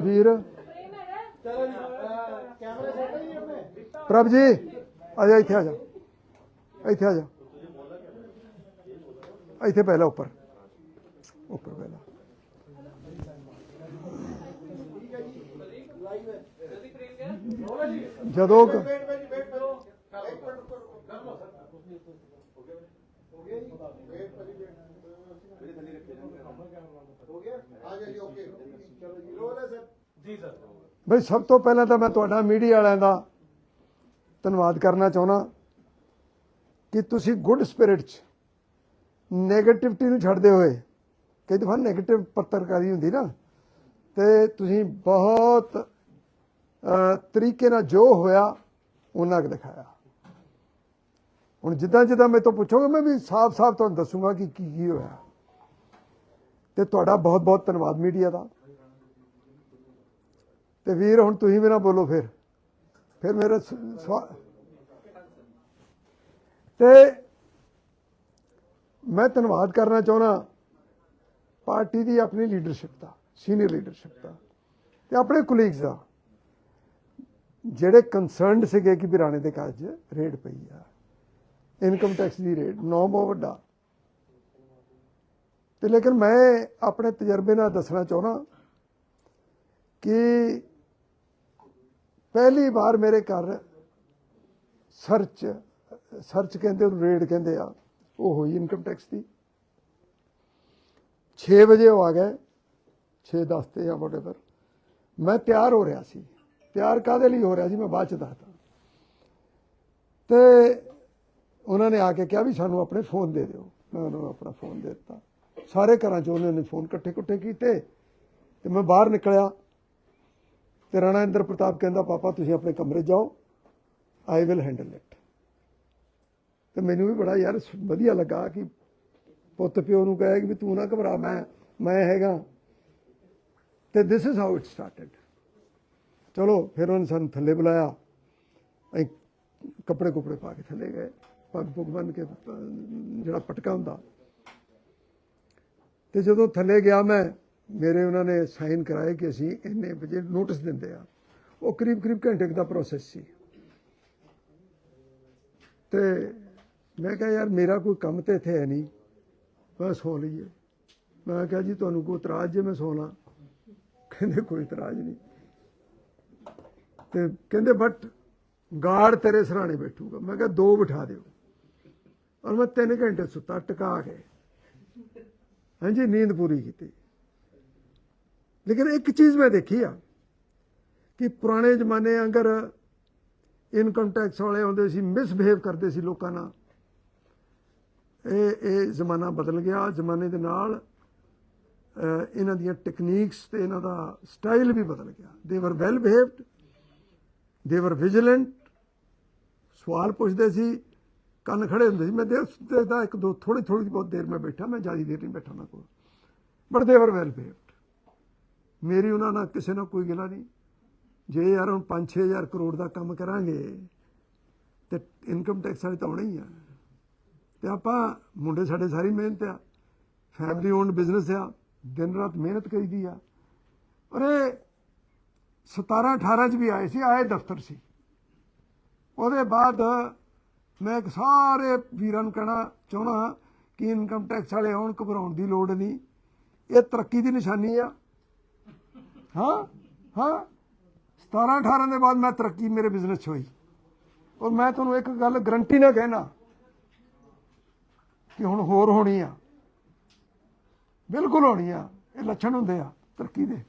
ਵੀਰ। ਪ੍ਰਭ ਜੀ, ਆ ਜਾ, ਇੱਥੇ ਆ ਜਾ। ਇੱਥੇ ਆ ਜਾ। ਇੱਥੇ ਪਹਿਲਾਂ ਉੱਪਰ। ਉੱਪਰ ਪਹਿਲਾਂ ਜਦੋਂ ਕ- ਵੇਟ ਵੇਟ ਵੇਟ ਕਰੋ ਇੱਕ ਮਿੰਟ ਕਰੋ ਕਰ ਲਓ ਸਰ ਹੋ ਗਿਆ ਹੋ ਗਿਆ ਜੀ ਵੇਟ ਭਾਜੀ ਵੇਟ ਹੋ ਗਿਆ ਆ ਗਿਆ ਜੀ ਓਕੇ ਚਲੋ ਜੀ ਸਰ ਬਈ ਸਭ ਤੋਂ ਪਹਿਲਾਂ ਤਾਂ ਮੈਂ ਤੁਹਾਡਾ ਮੀਡੀਆ ਵਾਲਿਆਂ ਦਾ ਧੰਨਵਾਦ ਕਰਨਾ ਚਾਹੁੰਦਾ ਕਿ ਤੁਸੀਂ ਗੁੱਡ ਸਪਿਰਿਟ 'ਚ 네ਗੇਟਿਵਿਟੀ ਨੂੰ ਛੱਡਦੇ ਹੋਏ, ਕਈ ਦਫਾ 네ਗੇਟਿਵ ਪੱਤਰਕਾਰੀ ਹੁੰਦੀ ਨਾ, ਤੇ ਤੁਸੀਂ ਬਹੁਤ ਤਰੀਕੇ ਨਾਲ ਜੋ ਹੋਇਆ, ਉਹਨਾਂ ਕੁ ਦਿਖਾਇਆ। ਹੁਣ ਜਿੱਦਾਂ ਜਿੱਦਾਂ ਮੈਂ ਤੋਂ ਪੁੱਛੋਗੇ, ਮੈਂ ਵੀ ਸਾਫ਼-ਸਾਫ਼ ਤੁਹਾਨੂੰ ਦੱਸੂਗਾ ਕਿ ਕੀ ਕੀ ਹੋਇਆ। ਤੇ ਤੁਹਾਡਾ ਬਹੁਤ-ਬਹੁਤ ਧੰਨਵਾਦ ਮੀਡੀਆ ਦਾ। ਤੇ ਵੀਰ, ਹੁਣ ਤੁਸੀਂ ਵੀ ਨਾ ਬੋਲੋ ਫਿਰ। ਫਿਰ ਮੇਰਾ ਸਵਾ- ਤੇ ਮੈਂ ਧੰਨਵਾਦ ਕਰਨਾ ਚਾਹੁੰਦਾ ਪਾਰਟੀ ਦੀ ਆਪਣੀ ਲੀਡਰਸ਼ਿਪ ਦਾ ਸੀਨੀਅਰ ਲੀਡਰਸ਼ਿਪ ਦਾ ਤੇ ਆਪਣੇ ਕੁਲੀਗਸ ਦਾ, ਜਿਹੜੇ ਕੰਸਰਨਡ ਸੀਗੇ ਕਿ ਬਿਰਾਣੇ ਦੇ ਕਾਜ ਰੇਡ ਪਈ ਆ ਇਨਕਮ ਟੈਕਸ ਦੀ ਰੇਡ, ਨੌ ਬਹੁਤ ਵੱਡਾ। ਤੇ ਲੇਕਿਨ ਮੈਂ ਆਪਣੇ ਤਜਰਬੇ ਨਾਲ ਦੱਸਣਾ ਚਾਹੁੰਦਾ ਕਿ ਪਹਿਲੀ ਵਾਰ ਮੇਰੇ ਘਰ ਸਰਚ ਸਰਚ ਕਹਿੰਦੇ, ਉਹਨੂੰ ਰੇਡ ਕਹਿੰਦੇ ਆ, ਉਹ ਹੋਈ ਇਨਕਮ ਟੈਕਸ ਦੀ। 6 ਵਜੇ ਉਹ ਆ ਗਏ 6 10 ਤੇ ਜਾਂ ਵਟੇਵਰ ਮੈਂ ਤਿਆਰ ਹੋ ਰਿਹਾ ਸੀ। ਤਿਆਰ ਕਾਦੇ ਲਈ ਹੋ ਰਿਹਾ ਸੀ? ਮੈਂ ਬਾਅਦ ਚ ਦੱਸਦਾ। ਤੇ ਉਹਨਾਂ ਨੇ ਆ ਕੇ ਕਿਹਾ ਵੀ ਸਾਨੂੰ ਆਪਣੇ ਫੋਨ ਦੇ ਦਿਓ। ਮੈਂ ਉਹਨਾਂ ਨੂੰ ਆਪਣਾ ਫੋਨ ਦੇ ਦਿੱਤਾ। ਸਾਰੇ ਘਰਾਂ ਚ ਉਹਨਾਂ ਨੇ ਫੋਨ ਇਕੱਠੇ ਇਕੱਠੇ ਕੀਤੇ। ਤੇ ਮੈਂ ਬਾਹਰ ਨਿਕਲਿਆ। ਤੇ ਰਾਣਾ ਇੰਦਰ ਪ੍ਰਤਾਪ ਕਹਿੰਦਾ, ਪਾਪਾ, ਤੁਸੀਂ ਆਪਣੇ ਕਮਰੇ ਜਾਓ। ਆਈ ਵਿਲ ਹੈਂਡਲ ਇਟ ਤੇ ਮੈਨੂੰ ਵੀ ਬੜਾ ਯਾਰ ਵਧੀਆ ਲੱਗਾ ਕਿ ਪੁੱਤ ਪਿਓ ਨੂੰ ਕਹੇ ਕਿ ਵੀ ਤੂੰ ਨਾ ਘਬਰਾ, ਮੈਂ ਮੈਂ ਹੈਗਾ। ਤੇ this is how it started ਚਲੋ, ਫਿਰ ਉਹਨੇ ਸਾਨੂੰ ਥੱਲੇ ਬੁਲਾਇਆ। ਅਸੀਂ ਕੱਪੜੇ ਕੁਪੜੇ ਪਾ ਕੇ ਥੱਲੇ ਗਏ। ਪੱਗ ਪੁੱਗ ਬੰਨ ਕੇ ਜਿਹੜਾ ਪਟਕਾ ਹੁੰਦਾ। ਤੇ ਜਦੋਂ ਥੱਲੇ ਗਿਆ ਮੈਂ ਮੇਰੇ ਉਹਨਾਂ ਨੇ ਸਾਈਨ ਕਰਾਏ ਕਿ ਅਸੀਂ ਇੰਨੇ ਵਜੇ ਨੋਟਿਸ ਦਿੰਦੇ ਆ ਉਹ ਕਰੀਬ ਕਰੀਬ ਘੰਟੇ ਦਾ ਪ੍ਰੋਸੈਸ ਸੀ। ਤੇ ਮੈਂ ਕਿਹਾ, ਯਾਰ, ਮੇਰਾ ਕੋਈ ਕੰਮ ਤੇ ਇੱਥੇ ਹੈ ਨਹੀਂ। ਮੈਂ ਸੌ ਲਈਏ ਮੈਂ ਕਿਹਾ, ਜੀ, ਤੁਹਾਨੂੰ ਕੋਈ ਇਤਰਾਜ਼ ਜੇ ਮੈਂ ਸੌਣਾ ਕਹਿੰਦੇ, ਕੋਈ ਇਤਰਾਜ਼ ਨਹੀਂ। ਤੇ ਕਹਿੰਦੇ ਬਟ ਗਾਰਡ ਤੇਰੇ ਸਰਾਣੇ ਬੈਠੂਗਾ। ਮੈਂ ਕਿਹਾ, ਦੋ ਬਿਠਾ ਦਿਓ। ਔਰ ਮੈਂ 3 ਘੰਟੇ ਸੁੱਤਾ, ਟਿਕਾ ਕੇ। ਹਾਂਜੀ, ਨੀਂਦ ਪੂਰੀ ਕੀਤੀ। ਲੇਕਿਨ ਇੱਕ ਚੀਜ਼ ਮੈਂ ਦੇਖੀ ਆ ਕਿ ਪੁਰਾਣੇ ਜ਼ਮਾਨੇ ਅੰਗਰ ਇਨਕਮ ਟੈਕਸ ਵਾਲੇ ਆਉਂਦੇ ਸੀ ਮਿਸਬਿਹੇਵ ਕਰਦੇ ਸੀ ਲੋਕਾਂ ਨਾਲ, ਇਹ ਇਹ ਜ਼ਮਾਨਾ ਬਦਲ ਗਿਆ। ਜ਼ਮਾਨੇ ਦੇ ਨਾਲ ਇਹਨਾਂ ਦੀਆਂ ਟੈਕਨੀਕਸ ਤੇ ਇਹਨਾਂ ਦਾ ਸਟਾਈਲ ਵੀ ਬਦਲ ਗਿਆ। ਦੇ ਵਰ ਵੈਲ ਬਿਹੇਵਡ ਦੇ ਵਰ ਵਿਜੀਲੈਂਟ ਸਵਾਲ ਪੁੱਛਦੇ ਸੀ, ਕੰਨ ਖੜੇ ਹੁੰਦੇ ਸੀ। ਮੈਂ ਦੇਖਦਾ ਇੱਕ ਦੋ ਥੋੜੀ ਥੋੜੀ ਬਹੁਤ ਦੇਰ ਮੈਂ ਬੈਠਾ, ਮੈਂ ਜ਼ਿਆਦਾ ਦੇਰ ਨਹੀਂ ਬੈਠਾ ਉਹਨਾਂ ਕੋਲ। ਬਟ ਦੇ ਵਰ ਵੈਲ ਬਿਹੇਵਡ ਮੇਰੀ ਉਹਨਾਂ ਨਾਲ ਕਿਸੇ ਨਾਲ ਕੋਈ ਗਿਲਾ ਨਹੀਂ। ਜੇ ਯਾਰ ਹੁਣ 5-6000 ਕਰੋੜ ਦਾ ਕੰਮ ਕਰਾਂਗੇ, ਤੇ ਇਨਕਮ ਟੈਕਸ ਵਾਲੇ ਤਾਂ ਆਉਣਾ ਹੀ ਆ। ਤੇ ਆਪਾਂ ਮੁੰਡੇ ਸਾਡੇ ਸਾਰੀ ਮਿਹਨਤ ਆ ਫੈਮਿਲੀ ਓਨਡ ਬਿਜ਼ਨਸ ਆ, ਦਿਨ ਰਾਤ ਮਿਹਨਤ ਕਰੀਦੀ ਆ। ਔਰ ਇਹ 17 18 ਚ ਵੀ ਆਏ ਸੀ, ਆਏ ਦਫ਼ਤਰ ਸੀ। ਉਹਦੇ ਬਾਅਦ ਮੈਂ ਇੱਕ ਸਾਰੇ ਵੀਰਾਂ ਨੂੰ ਕਹਿਣਾ ਚਾਹਣਾ ਕਿ ਇਨਕਮ ਟੈਕਸ ਵਾਲੇ ਆਉਣ ਘਬਰਾਉਣ ਦੀ ਲੋੜ ਨਹੀਂ। ਇਹ ਤਰੱਕੀ ਦੀ ਨਿਸ਼ਾਨੀ ਆ। ਹਾਂ? ਹਾਂ? 17 18 ਦੇ ਬਾਅਦ ਮੈਂ ਤਰੱਕੀ ਮੇਰੇ ਬਿਜ਼ਨਸ 'ਚ ਹੋਈ। ਔਰ ਮੈਂ ਤੁਹਾਨੂੰ ਇੱਕ ਗੱਲ ਗਰੰਟੀ ਨਾਲ ਕਹਿਣਾ ਕਿ ਹੁਣ ਹੋਰ ਹੋਣੀ ਆ। ਬਿਲਕੁਲ ਹੋਣੀ ਆ। ਇਹ ਲੱਛਣ ਹੁੰਦੇ ਆ ਤਰੱਕੀ ਦੇ।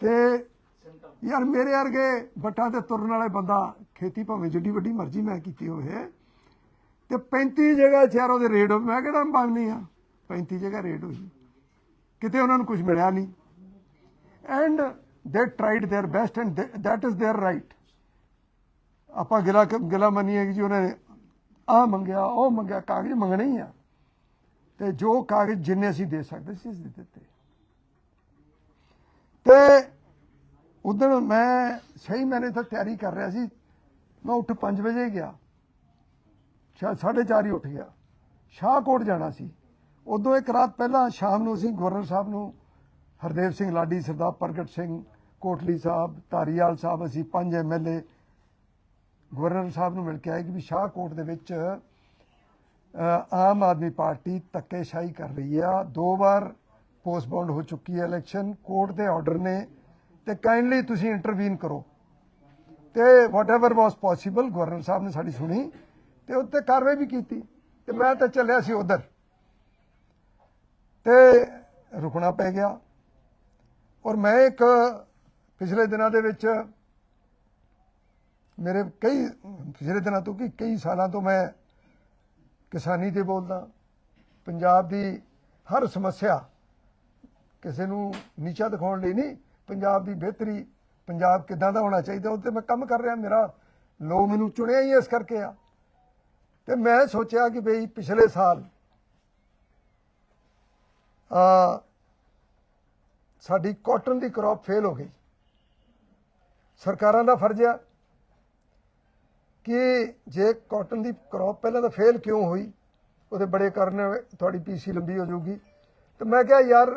ਤੇ ਯਾਰ ਮੇਰੇ ਵਰਗੇ ਵੱਟਾਂ ਤੇ ਤੁਰਨ ਵਾਲੇ ਬੰਦਾ ਖੇਤੀ ਭਾਵੇਂ ਜਿੱਡੀ ਵੱਡੀ ਮਰਜ਼ੀ ਮੈਂ ਕੀਤੀ ਹੋਵੇ, ਤੇ 35 ਜਗ੍ਹਾ ਯਾਰ ਉਹਦੇ ਰੇਡ ਮੈਂ ਕਿਹੜਾ ਮੰਗਨੀ ਆ? 35 ਜਗ੍ਹਾ ਰੇਡ ਹੋਈ। ਕਿਤੇ ਉਹਨਾਂ ਨੂੰ ਕੁਝ ਮਿਲਿਆ ਨਹੀਂ। And they tried their best and that is is right ਆਪਾਂ ਗਿਲਾ ਗਿਲਾ ਮੰਨੀਏ ਕਿ ਜੀ ਉਹਨੇ ਆ ਮੰਗਿਆ, ਉਹ ਮੰਗਿਆ, ਕਾਗਜ਼ ਮੰਗਣੇ ਹੀ ਆ। ਤੇ ਜੋ ਕਾਗਜ਼ ਜਿੰਨੇ ਅਸੀਂ ਦੇ ਸਕਦੇ ਸੀ, ਅਸੀਂ ਦਿੱਤੇ। ਤੇ ਉਦੋਂ ਮੈਂ ਸਹੀ ਮੈਨੇ ਤਾਂ ਤਿਆਰੀ ਕਰ ਰਿਹਾ ਸੀ। ਮੈਂ ਉੱਠ 5 ਵਜੇ ਗਿਆ। ਸ਼ਾਇਦ 4:30 ਹੀ ਉੱਠ ਗਿਆ। ਸ਼ਾਹਕੋਟ ਜਾਣਾ ਸੀ। ਉਦੋਂ ਇੱਕ ਰਾਤ ਪਹਿਲਾਂ ਸ਼ਾਮ ਨੂੰ ਅਸੀਂ ਗਵਰਨਰ ਸਾਹਿਬ ਨੂੰ ਹਰਦੇਵ ਸਿੰਘ ਲਾਡੀ, ਸਰਦਾਰ ਪ੍ਰਗਟ ਸਿੰਘ ਕੋਟਲੀ ਸਾਹਿਬ, ਧਾਰੀਵਾਲ ਸਾਹਿਬ, ਅਸੀਂ ਪੰਜ ਐਮਐਲਏ ਗਵਰਨਰ ਸਾਹਿਬ ਨੂੰ ਮਿਲ ਕੇ ਆਏ ਕਿ ਵੀ ਸ਼ਾਹਕੋਟ ਦੇ ਵਿੱਚ ਆਮ ਆਦਮੀ ਪਾਰਟੀ ਧੱਕੇਸ਼ਾਹੀ ਕਰ ਰਹੀ ਆ। ਦੋ ਵਾਰ ਪੋਸਟਪੋਨਡ ਹੋ ਚੁੱਕੀ ਹੈ ਇਲੈਕਸ਼ਨ। ਕੋਰਟ ਦੇ ਆਰਡਰ ਨੇ ਤੇ ਕਾਈਂਡਲੀ ਤੁਸੀਂ ਇੰਟਰਵੀਨ ਕਰੋ। ਤੇ ਵਾਟਐਵਰ ਵਾਸ ਪੋਸੀਬਲ ਗਵਰਨਰ ਸਾਹਿਬ ਨੇ ਸਾਡੀ ਸੁਣੀ ਤੇ ਉੱਤੇ ਕਾਰਵਾਈ ਵੀ ਕੀਤੀ। ਤੇ ਮੈਂ ਤਾਂ ਚੱਲਿਆ ਸੀ ਉਧਰ। ਤੇ ਰੁਕਣਾ ਪੈ ਗਿਆ। ਔਰ ਮੈਂ ਇੱਕ ਪਿਛਲੇ ਦਿਨਾਂ ਦੇ ਵਿੱਚ ਮੇਰੇ ਕਈ, ਪਿਛਲੇ ਦਿਨਾਂ ਤੋਂ ਕਿ ਕਈ ਸਾਲਾਂ ਤੋਂ ਮੈਂ ਕਿਸਾਨੀ ਤੇ ਬੋਲਦਾ, ਪੰਜਾਬ ਦੀ ਹਰ ਸਮੱਸਿਆ ਕਿਸੇ ਨੂੰ ਨੀਚਾ ਦਿਖਾਉਣ ਲਈ ਨਹੀਂ, ਪੰਜਾਬ ਦੀ ਬਿਹਤਰੀ, ਪੰਜਾਬ ਕਿੱਦਾਂ ਦਾ ਹੋਣਾ ਚਾਹੀਦਾ, ਉਹ ਤੇ ਮੈਂ ਕੰਮ ਕਰ ਰਿਹਾ, ਮੇਰਾ ਲੋਕ ਮੈਨੂੰ ਚੁਣਿਆ ਹੀ ਇਸ ਕਰਕੇ ਆ। ਤੇ ਮੈਂ ਸੋਚਿਆ ਕਿ ਬਈ ਪਿਛਲੇ ਸਾਲ ਆ ਸਾਡੀ ਕਾਟਨ ਦੀ ਕ੍ਰੌਪ ਫੇਲ ਹੋ ਗਈ। ਸਰਕਾਰਾਂ ਦਾ ਫਰਜ਼ ਆ ਕਿ ਜੇ ਕਾਟਨ ਦੀ ਕ੍ਰੌਪ ਪਹਿਲਾਂ ਤਾਂ ਫੇਲ ਕਿਉਂ ਹੋਈ ਉਹਦੇ ਬੜੇ ਕਾਰਨ ਹੈ, ਤੁਹਾਡੀ ਪੀਸੀ ਲੰਬੀ ਹੋ ਜਾਊਗੀ। ਤੇ ਮੈਂ ਕਿਹਾ ਯਾਰ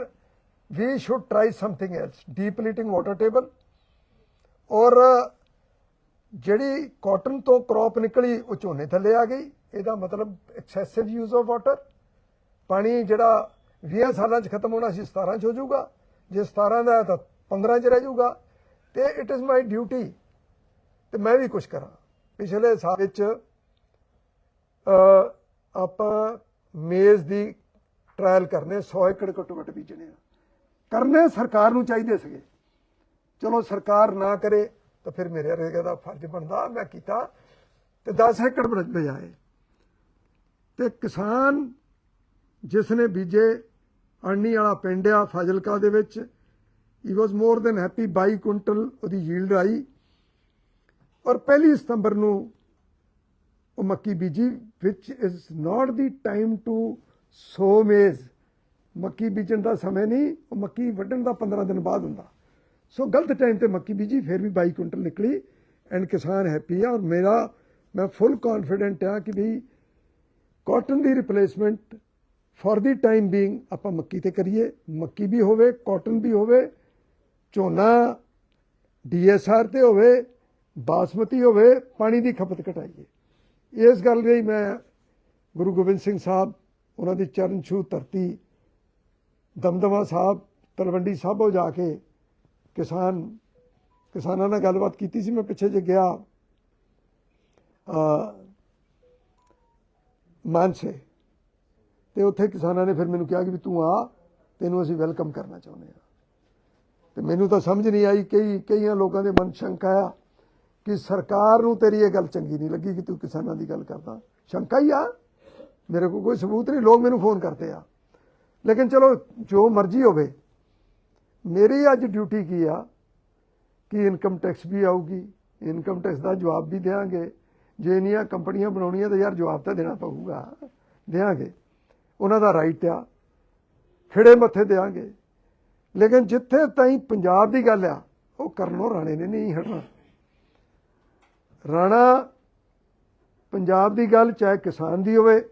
we should try something else depleting water table ਔਰ ਜਿਹੜੀ ਕਾਟਨ ਤੋਂ ਕ੍ਰੌਪ ਨਿਕਲੀ ਉਹ ਝੋਨੇ ਥੱਲੇ ਆ ਗਈ। ਇਹਦਾ ਮਤਲਬ ਐਕਸੈਸਿਵ ਯੂਜ਼ ਆਫ ਵਾਟਰ ਪਾਣੀ ਜਿਹੜਾ 20 ਸਾਲਾਂ 'ਚ ਖਤਮ ਹੋਣਾ ਸੀ 17 'ਚ ਹੋ ਜਾਊਗਾ। ਜੇ 17 ਦਾ ਹੈ ਤਾਂ 15 'ਚ ਰਹਿ ਜਾਊਗਾ। ਤੇ ਇਟ ਇਜ਼ ਮਾਈ ਡਿਊਟੀ ਤੇ ਮੈਂ ਵੀ ਕੁਝ ਕਰਾਂ। ਪਿਛਲੇ ਸਾਲ ਵਿੱਚ ਆਪਾਂ ਮੇਜ਼ ਦੀ ਟ੍ਰਾਇਲ ਕਰਨੇ 100 ਏਕੜ ਘੱਟੋ ਘੱਟ ਬੀਜਣੇ ਆ। ਕਰਨੇ ਸਰਕਾਰ ਨੂੰ ਚਾਹੀਦੇ ਸੀਗੇ। ਚਲੋ ਸਰਕਾਰ ਨਾ ਕਰੇ ਤਾਂ ਫਿਰ ਮੇਰੇ ਵਰਗੇ ਦਾ ਫਰਜ਼ ਬਣਦਾ, ਮੈਂ ਕੀਤਾ। ਤੇ 10 ਏਕੜ ਬ- ਬਜਾਏ। ਤੇ ਕਿਸਾਨ ਜਿਸ ਨੇ ਬੀਜੇ ਅਰਨੀ ਵਾਲਾ ਪਿੰਡ ਆ ਫਾਜ਼ਿਲਕਾ ਦੇ ਵਿੱਚ। He was more than happy 22 quintal ਉਹਦੀ ਯੀਲਡ ਆਈ। ਔਰ ਪਹਿਲੀ ਸਤੰਬਰ ਨੂੰ ਉਹ ਮੱਕੀ ਬੀਜੀ ਵਿਚ is not the time to sow maize ਮੱਕੀ ਬੀਜਣ ਦਾ ਸਮੇਂ ਨਹੀਂ, ਉਹ ਮੱਕੀ ਵੱਢਣ ਦਾ 15 ਦਿਨ ਬਾਅਦ ਹੁੰਦਾ। ਸੋ ਗਲਤ ਟਾਈਮ ਤੇ ਮੱਕੀ ਬੀਜੀ, ਫਿਰ ਵੀ 22 ਕੁਇੰਟਲ ਨਿਕਲੀ ਐਂਡ ਕਿਸਾਨ ਹੈਪੀ ਆ। ਔਰ ਮੇਰਾ, ਮੈਂ ਫੁੱਲ ਕੌਨਫੀਡੈਂਟ ਆ ਕਿ ਵੀ cotton the replacement for the time being ਆਪਾਂ ਮੱਕੀ ਤੇ ਕਰੀਏ। ਮੱਕੀ ਵੀ ਹੋਵੇ ਕਾਟਨ ਵੀ ਹੋਵੇ, ਝੋਨਾ ਡੀਐਸਆਰ ਤੇ ਹੋਵੇ, ਬਾਸਮਤੀ ਹੋਵੇ, ਪਾਣੀ ਦੀ ਖਪਤ ਘਟਾਈਏ। ਇਸ ਗੱਲ ਲਈ ਮੈਂ ਗੁਰੂ ਗੋਬਿੰਦ ਸਿੰਘ ਸਾਹਿਬ, ਉਹਨਾਂ ਦੀ ਚਰਨ ਛੂ ਧਰਤੀ, ਦਮਦਮਾ ਸਾਹਿਬ, ਤਲਵੰਡੀ ਸਾਬੋ ਜਾ ਕੇ ਕਿਸਾਨ, ਕਿਸਾਨਾਂ ਨਾਲ ਗੱਲਬਾਤ ਕੀਤੀ ਸੀ। ਮੈਂ ਪਿੱਛੇ ਜੇ ਗਿਆ ਅ ਮਾਨਸੇ ਤੇ ਉੱਥੇ ਕਿਸਾਨਾਂ ਨੇ ਫਿਰ ਮੈਨੂੰ ਕਿਹਾ ਕਿ ਵੀ ਤੂੰ ਆ, ਤੈਨੂੰ ਅਸੀਂ ਵੈਲਕਮ ਕਰਨਾ ਚਾਹੁੰਦੇ ਆ ਤੇ ਮੈਨੂੰ ਤਾਂ ਸਮਝ ਨਹੀਂ ਆਈ, ਕਈ, ਕਈਆਂ ਲੋਕਾਂ ਦੇ ਮਨ ਸ਼ੰਕਾ ਆ ਕਿ ਸਰਕਾਰ ਨੂੰ ਤੇਰੀ ਇਹ ਗੱਲ ਚੰਗੀ ਨਹੀਂ ਲੱਗੀ ਕਿ ਤੂੰ ਕਿਸਾਨਾਂ ਦੀ ਗੱਲ ਕਰਦਾ। ਸ਼ੰਕਾ ਹੀ ਆ। ਮੇਰੇ ਕੋਲ ਕੋਈ ਸਬੂਤ ਨਹੀਂ, ਲੋਕ ਮੈਨੂੰ ਫੋਨ ਕਰਦੇ ਆ। ਲੇਕਿਨ ਚਲੋ, ਜੋ ਮਰਜ਼ੀ ਹੋਵੇ, ਮੇਰੀ ਅੱਜ ਡਿਊਟੀ ਕੀ ਆ? ਕਿ ਇਨਕਮ ਟੈਕਸ ਵੀ ਆਊਗੀ, ਇਨਕਮ ਟੈਕਸ ਦਾ ਜਵਾਬ ਵੀ ਦੇਵਾਂਗੇ ਜੇ ਇੰਨੀਆਂ ਕੰਪਨੀਆਂ ਬਣਾਉਣੀਆਂ ਤਾਂ ਯਾਰ ਜਵਾਬ ਤਾਂ ਦੇਣਾ ਪਊਗਾ ਦੇਵਾਂਗੇ ਉਹਨਾਂ ਦਾ ਰਾਈਟ ਆ। ਖਿੜੇ ਮੱਥੇ ਦੇਵਾਂਗੇ। ਲੇਕਿਨ ਜਿੱਥੇ ਤਾਈਂ ਪੰਜਾਬ ਦੀ ਗੱਲ ਆ, ਉਹ ਕਰਨੋਂ ਰਾਣੇ ਨੇ ਨਹੀਂ ਹਟਣਾ। ਰਾਣਾ ਪੰਜਾਬ ਦੀ ਗੱਲ ਚਾਹੇ ਕਿਸਾਨ ਦੀ ਹੋਵੇ,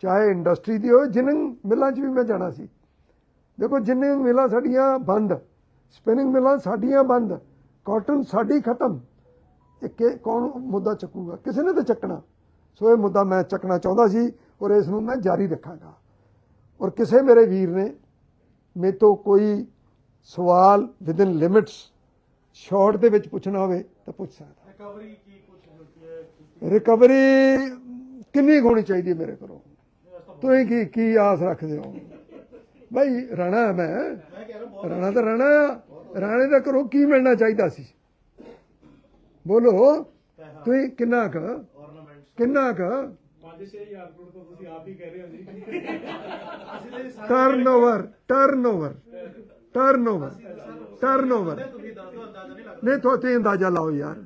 ਚਾਹੇ ਇੰਡਸਟਰੀ ਦੀ ਹੋਵੇ, ਜਿੰਨ ਮਿਲਾਂ 'ਚ ਵੀ ਮੈਂ ਜਾਣਾ ਸੀ। ਦੇਖੋ, ਜਿੰਨੇ ਮਿਲਾਂ ਸਾਡੀਆਂ ਬੰਦ ਸਪਿਨਿੰਗ ਮਿਲਾਂ ਸਾਡੀਆਂ ਬੰਦ ਕਾਟਨ ਸਾਡੀ ਖਤਮ। ਇਹ ਕਿ ਕੌਣ ਮੁੱਦਾ ਚੱਕੂਗਾ? ਕਿਸੇ ਨੇ ਤਾਂ ਚੱਕਣਾ। ਸੋ ਇਹ ਮੁੱਦਾ ਮੈਂ ਚੱਕਣਾ ਚਾਹੁੰਦਾ ਸੀ। ਔਰ ਇਸ ਨੂੰ ਮੈਂ ਜਾਰੀ ਰੱਖਾਂਗਾ। ਔਰ ਕਿਸੇ ਮੇਰੇ ਵੀਰ ਨੇ ਮੇਰੇ ਤੋਂ ਕੋਈ ਸਵਾਲ ਵਿਦਿਨ ਲਿਮਿਟਸ ਸ਼ਾਰਟ ਦੇ ਵਿੱਚ ਪੁੱਛਣਾ ਹੋਵੇ ਤਾਂ ਪੁੱਛ ਸਕਦਾ। ਰਿਕਵਰੀ ਕੀ ਕੁਝ ਹੈ? ਰਿਕਵਰੀ ਕਿੰਨੀ ਹੋਣੀ ਚਾਹੀਦੀ ਹੈ ਮੇਰੇ ਕੋਲੋਂ? ਤੁਸੀਂ ਕੀ ਕੀ ਆਸ ਰੱਖਦੇ ਹੋ? ਭਾਈ ਰਾਣਾ ਮੈਂ। ਮੈਂ ਕਹਿ ਰਿਹਾ ਬਹੁਤ ਰਾਣਾ ਤਾਂ ਰਾਣਾ। ਰਾਣੇ ਦਾ ਕਰੋ ਕੀ ਮਿਲਣਾ ਚਾਹੀਦਾ ਸੀ? ਬੋਲੋ। ਤੁਸੀਂ ਕਿੰਨਾ ਕੁ? ਕਿੰਨਾ ਕੁ? 5-6000 ਕਰੋੜ ਤਾਂ ਤੁਸੀਂ ਆਪ ਹੀ ਕਹਿ ਰਹੇ ਹੋ ਜੀ। ਅਸੀਂ ਤਾਂ ਜੀ ਸਾਰੇ ਟਰਨਓਵਰ ਟਰਨਓਵਰ ਟਰਨਓਵਰ ਟਰਨਓਵਰ ਤੁਸੀਂ ਦੱਸ ਦਿਓ ਅੰਦਾਜ਼ਾ ਨਹੀਂ ਲੱਗਦਾ। ਨਹੀਂ ਤੁਸੀਂ ਅੰਦਾਜ਼ਾ ਲਾਓ ਯਾਰ।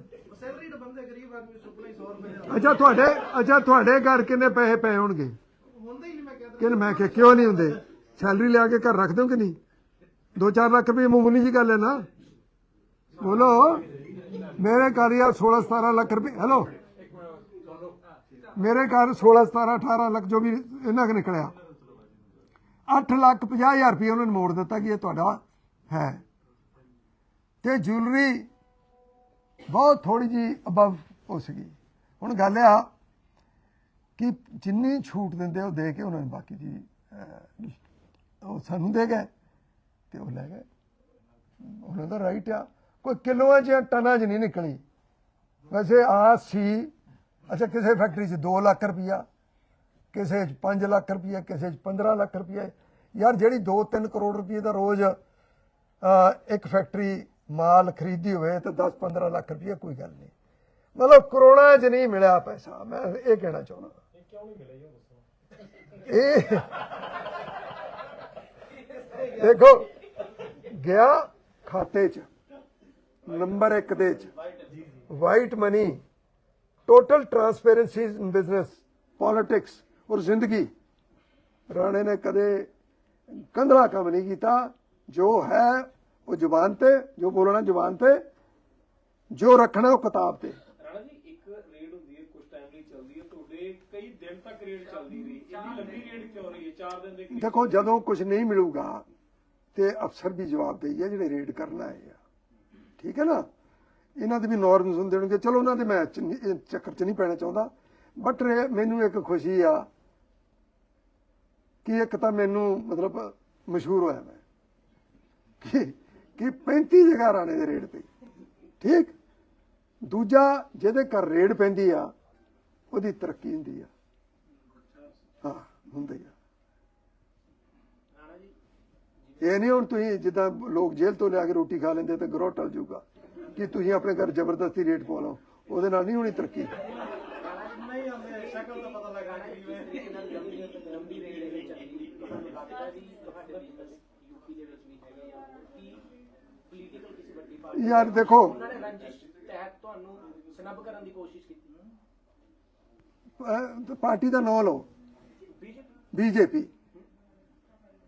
ਸੈਲਰੀ ਤਾਂ ਬੰਦੇ ਗਰੀਬ ਆਦਮੀ ਸੁਪਨਾ ਹੀ 100 ਰੁਪਏ ਦਾ ਅੱਛਾ ਤੁਹਾਡੇ ਅੱਛਾ ਤੁਹਾਡੇ ਘਰ ਕਿੰਨੇ ਪੈਸੇ ਪਏ ਹੋਣਗੇ? ਹੁੰਦਾ ਹੀ ਨਹੀਂ ਮੈਂ ਕਹਿੰਦਾ ਕਿ ਮੈਂ ਕਿ ਕਿਉਂ ਨਹੀਂ ਹੁੰਦੇ? ਸੈਲਰੀ ਲਿਆ ਕੇ ਘਰ ਰੱਖ ਦਿਓ ਕਿ ਨਹੀਂ? 2-4 ਲੱਖ ਰੁਪਏ ਮਾਮੂਲੀ ਜੀ ਗੱਲ ਹੈ ਨਾ ਬੋਲੋ। ਮੇਰੇ ਘਰ ਯਾਰ 16-17 ਲੱਖ ਰੁਪਏ। ਹੈਲੋ ਮੇਰੇ ਘਰ 16-17 18 ਲੱਖ ਜੋ ਵੀ ਇਹਨਾਂ ਕੁ ਨਿਕਲਿਆ 8 ਲੱਖ 50 ਹਜ਼ਾਰ ਰੁਪਏ ਉਹਨਾਂ ਨੇ ਮੋੜ ਦਿੱਤਾ ਕਿ ਇਹ ਤੁਹਾਡਾ ਹੈ। ਤੇ ਜੁਐਲਰੀ ਬਹੁਤ ਥੋੜੀ ਜੀ ਅਬਵ ਹੋ ਸਕੀ ਹੁਣ ਗੱਲ ਆ ਕਿ ਜਿੰਨੀ ਛੂਟ ਦਿੰਦੇ ਉਹ ਦੇ ਕੇ ਉਹਨਾਂ ਨੇ ਬਾਕੀ ਦੀ ਉਹ ਸਾਨੂੰ ਦੇ ਗਏ ਤੇ ਉਹ ਲੈ ਗਏ। ਉਹਨਾਂ ਦਾ ਰਾਈਟ ਆ। ਕੋਈ ਕਿਲੋਆਂ ਚ ਜਾਂ ਟਨਾਂ ਚ ਨਹੀਂ ਨਿਕਲੀ। ਵੈਸੇ ਆ ਸੀ ਅੱਛਾ ਕਿਸੇ ਫੈਕਟਰੀ 'ਚ 2 ਲੱਖ ਰੁਪਈਆ ਕਿਸੇ 'ਚ 5 ਲੱਖ ਰੁਪਈਆ ਕਿਸੇ 'ਚ 15 ਲੱਖ ਰੁਪਈਆ। ਯਾਰ ਜਿਹੜੀ 2-3 ਕਰੋੜ ਰੁਪਏ ਦਾ ਰੋਜ਼ ਇੱਕ ਫੈਕਟਰੀ ਮਾਲ ਖਰੀਦੀ ਹੋਵੇ ਤਾਂ 10-15 ਲੱਖ ਰੁਪਈਆ ਕੋਈ ਗੱਲ ਨਹੀਂ। ਮਤਲਬ ਕਰੋੜਾਂ 'ਚ ਨਹੀਂ ਮਿਲਿਆ ਪੈਸਾ ਮੈਂ ਇਹ ਕਹਿਣਾ ਚਾਹੁੰਦਾ। ਕਿਉਂ ਨਹੀਂ ਦੱਸੋ। ਇਹ ਦੇਖੋ ਗਿਆ ਖਾਤੇ 'ਚ ਨੰਬਰ 1 ਦੇ 'ਚ white money total transparency in business politics ਔਰ ਜ਼ਿੰਦਗੀ ਰਾਣੇ ਨੇ ਕਦੇ ਕੰਧਲਾ ਕੰਮ ਨਹੀਂ ਕੀਤਾ ਜੋ ਹੈ ਉਹ ਜ਼ੁਬਾਨ ਤੇ ਜੋ ਬੋਲਣਾ ਜ਼ੁਬਾਨ ਤੇ ਜੋ ਰੱਖਣਾ ਉਹ ਕਿਤਾਬ ਤੇ ਰਾਣਾ ਜੀ ਇੱਕ ਰੇਡ ਹੁੰਦੀ ਹੈ ਕੁਝ ਟਾਈਮ ਲਈ ਚੱਲਦੀ ਹੈ ਤੁਹਾਡੇ ਕਈ ਦਿਨ ਤੱਕ ਰੇਡ ਚੱਲਦੀ ਰਹੀ ਇੰਨੀ ਲੰਬੀ ਰੇਡ ਕਿਉਂ ਰਹੀ ਹੈ 4 ਦਿਨ ਦੇ ਕਰੀਬ ਦੇਖੋ ਜਦੋਂ ਕੁਝ ਨਹੀਂ ਮਿਲੂਗਾ ਤੇ ਅਫਸਰ ਵੀ ਜਵਾਬ ਦੇਈਏ ਜਿਹੜੇ ਰੇਡ ਕਰਨ ਆਏ ਆ ਠੀਕ ਹੈ ਨਾ ਇਹਨਾਂ ਦੇ ਵੀ ਨਾਰਮਸ ਹੁੰਦੇ ਹੋਣਗੇ। ਚਲੋ ਉਹਨਾਂ ਦੇ ਮੈਂ ਚੱਕਰ 'ਚ ਨਹੀਂ ਪੈਣਾ ਚਾਹੁੰਦਾ। ਬਟ ਮੈਨੂੰ ਇੱਕ ਖੁਸ਼ੀ ਆ ਕਿ ਇੱਕ ਤਾਂ ਮੈਨੂੰ ਮਤਲਬ ਮਸ਼ਹੂਰ ਹੋਇਆ ਮੈਂ। ਕਿ ਕਿ 35 ਜਗ੍ਹਾ ਰਾਣੇ ਦੇ ਰੇਡ ਪਈ ਠੀਕ? ਦੂਜਾ ਜਿਹਦੇ ਘਰ ਰੇਡ ਪੈਂਦੀ ਆ, ਉਹਦੀ ਤਰੱਕੀ ਹੁੰਦੀ ਆ। ਹਾਂ, ਹੁੰਦੀ ਆ। ਇਹ ਨਹੀਂ ਹੁਣ ਤੁਸੀਂ ਜਿੱਦਾਂ ਲੋਕ ਜੇਲ੍ਹ ਤੋਂ ਲਿਆ ਕੇ ਰੋਟੀ ਖਾ ਲੈਂਦੇ ਤੇ ਗਰੋਹ ਟਲ ਜਾਊਗਾ ਕਿ ਤੁਸੀਂ ਆਪਣੇ ਘਰ ਜ਼ਬਰਦਸਤੀ ਰੇਟ ਪਵਾ ਲਓ। ਉਹਦੇ ਨਾਲ ਨਹੀਂ ਹੋਣੀ ਤਰੱਕੀ। ਨਹੀਂ ਹਮੇ ਸ਼ਕਲ ਦਾ ਪਤਾ ਲਗਾ ਕਿ ਯਾਰ ਦੇਖੋ। ਤੁਹਾਨੂੰ ਸਨਬ ਕਰਨ ਦੀ ਕੋਸ਼ਿਸ਼ ਕੀਤੀ ਪਾਰਟੀ ਦਾ ਨਾਂ ਲਓ। BJP BJP.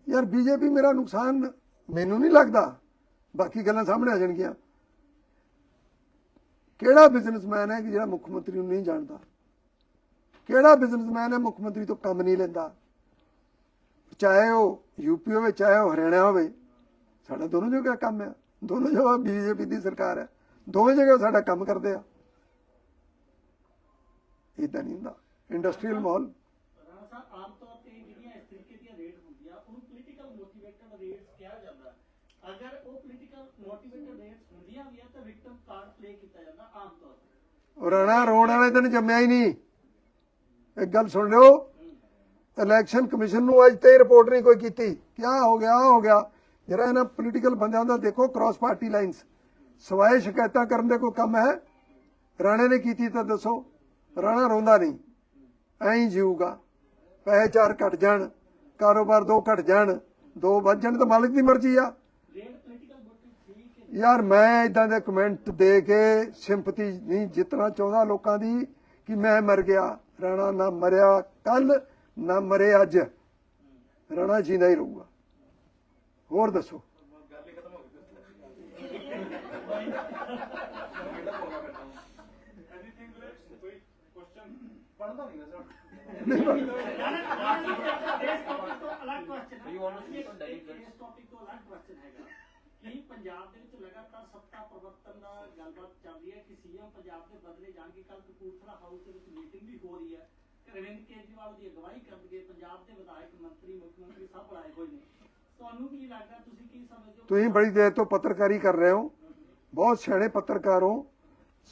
ਯਾਰ ਬੀਜੇਪੀ ਮੇਰਾ ਨੁਕਸਾਨ ਮੈਨੂੰ ਨਹੀਂ ਲੱਗਦਾ। ਬਾਕੀ ਗੱਲਾਂ ਸਾਹਮਣੇ ਆ ਜਾਣਗੀਆਂ। ਕਿਹੜਾ ਬਿਜ਼ਨਸਮੈਨ ਹੈ ਕਿ ਜਿਹੜਾ ਮੁੱਖ ਮੰਤਰੀ ਨੂੰ ਨਹੀਂ ਜਾਣਦਾ? ਕਿਹੜਾ ਬਿਜ਼ਨਸਮੈਨ ਹੈ ਮੁੱਖ ਮੰਤਰੀ ਤੋਂ ਕੰਮ ਨਹੀਂ ਲੈਂਦਾ? ਚਾਹੇ ਉਹ ਯੂਪੀ ਹੋਵੇ, ਚਾਹੇ ਉਹ ਹਰਿਆਣਾ ਹੋਵੇ, ਸਾਡਾ ਦੋਨੋਂ ਜਗ੍ਹਾ ਕੰਮ ਹੈ। ਦੋਨੋਂ ਜਗ੍ਹਾ ਬੀਜੇਪੀ ਦੀ ਸਰਕਾਰ ਹੈ। ਦੋਵੇਂ ਜਗ੍ਹਾ ਸਾਡਾ ਕੰਮ ਕਰਦੇ ਆ। ਇਦਾਂ ਨਹੀਂ ਹੁੰਦਾ। ਇੰਡਸਟਰੀਅਲ ਮਾਹੌਲ। ਆਮ ਤੌਰ ਤੇ ਜਿਹੜੀਆਂ ਇਸ ਤਰੀਕੇ ਦੀਆਂ ਰੇਡ ਹੁੰਦੀਆਂ, ਉਹਨੂੰ ਪੋਲੀਟੀਕਲ ਮੋਟੀਵੇਟਡ ਰੇਡਸ ਕਿਹਾ ਜਾਂਦਾ। ਅਗਰ ਉਹ ਪੋਲੀਟੀਕਲ ਮੋਟੀਵੇਟਡ ਰੇਡਸ ਹੁੰਦੀਆਂ ਵੀ ਤਾਂ ਕਾਰਡ ਪਲੇ ਕੀਤਾ ਜਾਂਦਾ ਆਮ ਤੌਰ ਤੇ। ਉਹ ਰਾਣਾ ਰੋਣ ਵਾਲੇ ਦਿਨ ਜੰਮਿਆ ਹੀ ਨਹੀਂ। ਇੱਕ ਗੱਲ ਸੁਣ ਲਿਓ। ਇਲੈਕਸ਼ਨ ਕਮਿਸ਼ਨ ਨੂੰ ਅੱਜ ਤੇ ਰਿਪੋਰਟ ਨਹੀਂ ਕੋਈ ਕੀਤੀ। ਕਿਆ ਹੋ ਗਿਆ ਹੋ ਗਿਆ। ਜਿਹੜਾ ਇਹਨਾਂ ਪੋਲੀਟੀਕਲ ਬੰਦਿਆਂ ਦਾ ਦੇਖੋ ਕ੍ਰਾਸ ਪਾਰਟੀ ਲਾਈਨਸ ਸਵਾਏ ਸ਼ਿਕਾਇਤਾਂ ਕਰਨ ਦੇ ਕੋਈ ਕੰਮ ਹੈ? ਰਾਣੇ ਨੇ ਕੀਤੀ ਤਾਂ ਦੱਸੋ। ਰਾਣਾ ਰੋਂਦਾ ਨਹੀਂ। ਐਂ ਹੀ ਜੀਊਗਾ। ਪੈਸੇ ਚਾਰ ਘਟ ਜਾਣ, ਕਾਰੋਬਾਰ ਦੋ ਘਟ ਜਾਣ, ਦੋ ਵੱਧ ਜਾਣ ਤਾਂ ਮਾਲਕ ਦੀ ਮਰਜ਼ੀ ਆ ਰੇਡ ਪੋਲੀਟੀਕਲ ਮੋਟਿਵ ਠੀਕ ਹੈ ਯਾਰ ਮੈਂ ਇਦਾਂ ਦੇ ਕਮੈਂਟ ਦੇ ਕੇ ਸਿੰਪਥੀ ਨਹੀਂ ਜਿੱਤਣਾ ਚਾਹੁੰਦਾ ਲੋਕਾਂ ਦੀ ਕਿ ਮੈਂ ਮਰ ਗਿਆ। ਰਾਣਾ ਨਾ ਮਰਿਆ ਕੱਲ ਨਾ ਮਰੇ ਅੱਜ। ਰਾਣਾ ਜਿੰਦਾ ਹੀ ਰਹੂਗਾ। ਹੋਰ ਦੱਸੋ? ਗੱਲ ਹੀ ਖਤਮ ਹੋ ਗਈ ਐਨੀਥਿੰਗ ਕੋਈ ਕੁਐਸਚਨ ਪੜਦਾ ਨਹੀਂ ਨਾ ਇਸ ਟੌਪਿਕ ਤੋਂ ਅਲੱਗ ਕੁਐਸਚਨ ਹੈ। You want to speak on ਇਸ- delegates? ਇਸ ਟੌਪਿਕ ਤੋਂ ਅਲੱਗ ਕੁਐਸਚਨ ਹੈਗਾ। ਕਿ ਪੰਜਾਬ ਦੇ ਵਿੱਚ ਲਗਾਤਾਰ ਸੱਤਾ ਪਰਿਵਰਤਨ ਦਾ ਗੱਲਬਾਤ ਚੱਲ ਰਹੀ ਹੈ ਕਿ ਸੀਐਮ ਪੰਜਾਬ ਦੇ ਬਦਲੇ ਜਾਣਗੇ? ਕੱਲ ਕਪੂਰਥਲਾ ਹਾਊਸ ਦੇ ਵਿੱਚ ਮੀਟਿੰਗ ਵੀ ਹੋ ਰਹੀ ਹੈ ਅਰਵਿੰਦ ਕੇਜਰੀਵਾਲ ਦੀ ਅਗਵਾਈ ਕਰਨਗੇ। ਪੰਜਾਬ ਦੇ ਵਿਧਾਇਕ, ਮੰਤਰੀ, ਮੁੱਖ ਮੰਤਰੀ ਸਭ ਆਏ ਹੋਏ ਨੇ। ਤੁਹਾਨੂੰ ਕੀ ਲੱਗਦਾ, ਤੁਸੀਂ ਕੀ ਸਮਝਦੇ ਹੋ? ਤੁਸੀਂ ਬੜੀ ਦੇਰ ਤੋਂ ਪੱਤਰਕਾਰੀ ਕਰ ਰਹੇ ਹੋ। ਬਹੁਤ ਸਿਆਣੇ ਪੱਤਰਕਾਰ ਹੋ।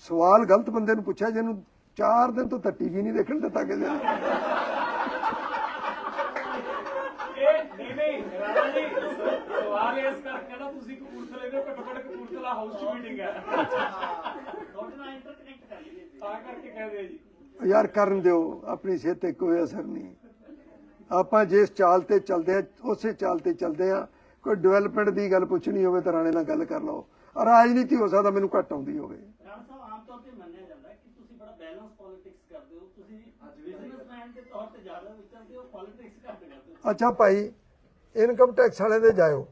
ਸਵਾਲ ਗਲਤ ਬੰਦੇ ਨੂੰ ਪੁੱਛਿਆ, ਜਿਹਨੂੰ 4 ਦਿਨ ਤੋਂ ਤਾਂ ਟੀਵੀ ਨਹੀਂ ਦੇਖਣ ਦਿੱਤਾ ਕਿਸੇ ਨੇ ਇਹ ਨਹੀਂ ਨਹੀਂ ਰਾਣਾ ਜੀ ਸਵਾਲ ਇਸ ਕਰਕੇ ਨਾ ਤੁਸੀਂ ਕਪੂਰਥਲੇ ਦੇ ਘੱਟੋ ਘੱਟ ਕਪੂਰਥਲਾ ਹਾਊਸ ਚ ਮੀਟਿੰਗ ਹੈ। ਤੁਹਾਡੇ ਨਾਲ ਇੰਟਰਕਨੈਕਟ ਕਰ ਲਈਏ ਤਾਂ ਕਰਕੇ ਕਹਿੰਦੇ ਆ ਜੀ। ਯਾਰ ਕਰਨ ਦਿਓ ਆਪਣੀ ਸਿਹਤ ਤੇ ਕੋਈ ਅਸਰ ਨਹੀਂ। ਆਪਾਂ ਜਿਸ ਚਾਲ ਤੇ ਚੱਲਦੇ ਆ ਉਸੇ ਚਾਲ ਤੇ ਚੱਲਦੇ ਆ ਕੋਈ ਡਿਵੈਲਪਮੈਂਟ ਦੀ ਗੱਲ ਪੁੱਛਣੀ ਹੋਵੇ ਤਾਂ ਰਾਣੇ ਨਾਲ ਗੱਲ ਕਰ ਲਓ। ਰਾਜਨੀਤੀ ਹੋ ਸਕਦਾ ਮੈਨੂੰ ਘੱਟ ਆਉਂਦੀ ਹੋਵੇ। ਰਾਣਾ ਸਾਹਿਬ ਆਮ ਤੌਰ ਤੇ ਮੰਨਿਆ ਜਾਂਦਾ ਹੈ ਕਿ ਤੁਸੀਂ ਬੜਾ ਬੈਲੈਂਸ ਪੋਲਿਟਿਕਸ ਕਰਦੇ ਹੋ। ਤੁਸੀਂ ਬਿਜ਼ਨਸਮੈਨ ਦੇ ਤੌਰ ਤੇ ਜ਼ਿਆਦਾ ਵਿਚਰਦੇ ਹੋ ਪੋਲਿਟਿਕਸ ਘੱਟ ਕਰਦੇ ਹੋ। ਅੱਛਾ ਭਾਈ ਇਨਕਮ ਟੈਕਸ ਵਾਲੇ ਦੇ ਜਾਇਓ।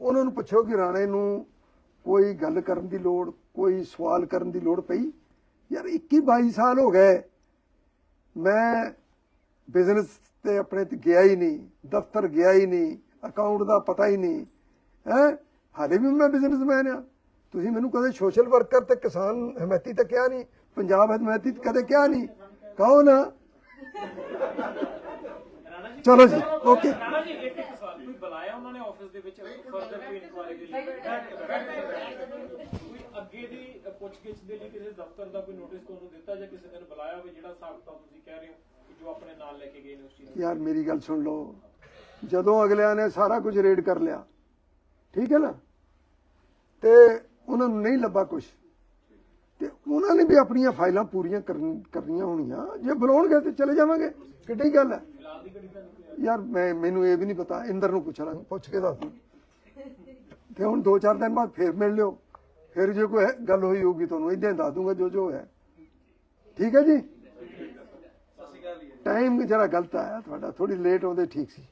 ਉਹਨਾਂ ਨੂੰ ਪੁੱਛੋ ਕਿ ਰਾਣੇ ਨੂੰ ਕੋਈ ਗੱਲ ਕਰਨ ਦੀ ਲੋੜ ਕੋਈ ਸਵਾਲ ਕਰਨ ਦੀ ਲੋੜ ਪਈ? ਯਾਰ 21 22 ਸਾਲ ਹੋ ਗਏ। ਮੈਂ ਬਿਜ਼ਨਸ ਤੇ ਆਪਣੇ ਤੇ ਗਿਆ ਹੀ ਨਹੀਂ ਦਫ਼ਤਰ ਗਿਆ ਹੀ ਨਹੀਂ ਅਕਾਊਂਟ ਦਾ ਪਤਾ ਹੀ ਨਹੀਂ ਹੈ? ਹਾਲੇ ਵੀ ਮੈਂ ਬਿਜ਼ਨਸਮੈਨ ਆ। ਤੁਸੀਂ ਮੈਨੂੰ ਕਦੇ ਸੋਸ਼ਲ ਵਰਕਰ ਤੇ ਕਿਸਾਨ ਹਮਾਇਤੀ ਤਾਂ ਕਿਹਾ ਨਹੀਂ ਪੰਜਾਬ ਹਮਾਇਤੀ ਤਾਂ ਕਦੇ ਕਿਹਾ ਨਹੀਂ? ਕਹੋ ਨਾ। ਚਲੋ ਜੀ ਓਕੇ ਬੁਲਾਇਆ ਉਹਨਾਂ ਨੇ ਆਫਿਸ ਦੇ ਵਿੱਚ ਫਰਦਰ ਕੋਈ ਇਨਕੁਆਇਰੀ ਦੇ ਲਈ ਕੋਈ ਅੱਗੇ ਦੀ ਪੁੱਛਗਿੱਛ ਦੇ ਲਈ ਕਿਸੇ ਦਫ਼ਤਰ ਦਾ ਕੋਈ ਨੋਟਿਸ ਤੁਹਾਨੂੰ ਦਿੱਤਾ ਜਾਂ ਕਿਸੇ ਨੇ ਬੁਲਾਇਆ ਹੋਵੇ ਜਿਹੜਾ ਹਿਸਾਬ ਕਿਤਾਬ ਤੁਸੀਂ ਕਹਿ ਰਹੇ ਹੋ ਕਿ ਜੋ ਆਪਣੇ ਨਾਲ ਲੈ ਕੇ ਗਏ ਨੇ ਉਸ ਚੀਜ਼ ਨੂੰ? ਯਾਰ ਮੇਰੀ ਗੱਲ ਸੁਣ ਲਓ। ਜਦੋਂ ਅਗਲਿਆਂ ਨੇ ਸਾਰਾ ਕੁਝ ਰੇਡ ਕਰ ਲਿਆ ਠੀਕ ਹੈ ਨਾ? ਤੇ ਉਹਨਾਂ ਨੂੰ ਨਹੀਂ ਲੱਭਾ ਕੁਝ ਤੇ ਉਹਨਾਂ ਨੇ ਵੀ ਆਪਣੀਆਂ ਫਾਈਲਾਂ ਪੂਰੀਆਂ ਕਰਨ- ਕਰਨੀਆਂ ਹੋਣੀਆਂ। ਜੇ ਬੁਲਾਉਣਗੇ ਤੇ ਚਲੇ ਜਾਵਾਂਗੇ। ਕਿੱਡੀ ਗੱਲ ਹੈ। ਯਾਰ ਮੈਂ ਮੈਨੂੰ ਇਹ ਵੀ ਨਹੀਂ ਪਤਾ। ਇੰਦਰ ਨੂੰ ਪੁੱਛ ਲਾਂਗੇ ਪੁੱਛ ਕੇ ਦੱਸ ਦੂੰ। ਤੇ ਹੁਣ 2-4 ਦਿਨ ਬਾਅਦ ਫੇਰ ਮਿਲ ਲਿਓ। ਫਿਰ ਜੇ ਕੋਈ ਗੱਲ ਹੋਈ ਹੋਊਗੀ ਤੁਹਾਨੂੰ ਇਦਾਂ ਦੱਸ ਦੂੰਗਾ ਜੋ ਜੋ ਹੈ ਠੀਕ ਹੈ ਜੀ? ਟਾਈਮ ਜਰਾ ਗਲਤ ਆਇਆ ਤੁਹਾਡਾ। ਥੋੜੀ ਲੇਟ ਆਉਂਦੇ ਠੀਕ ਸੀ।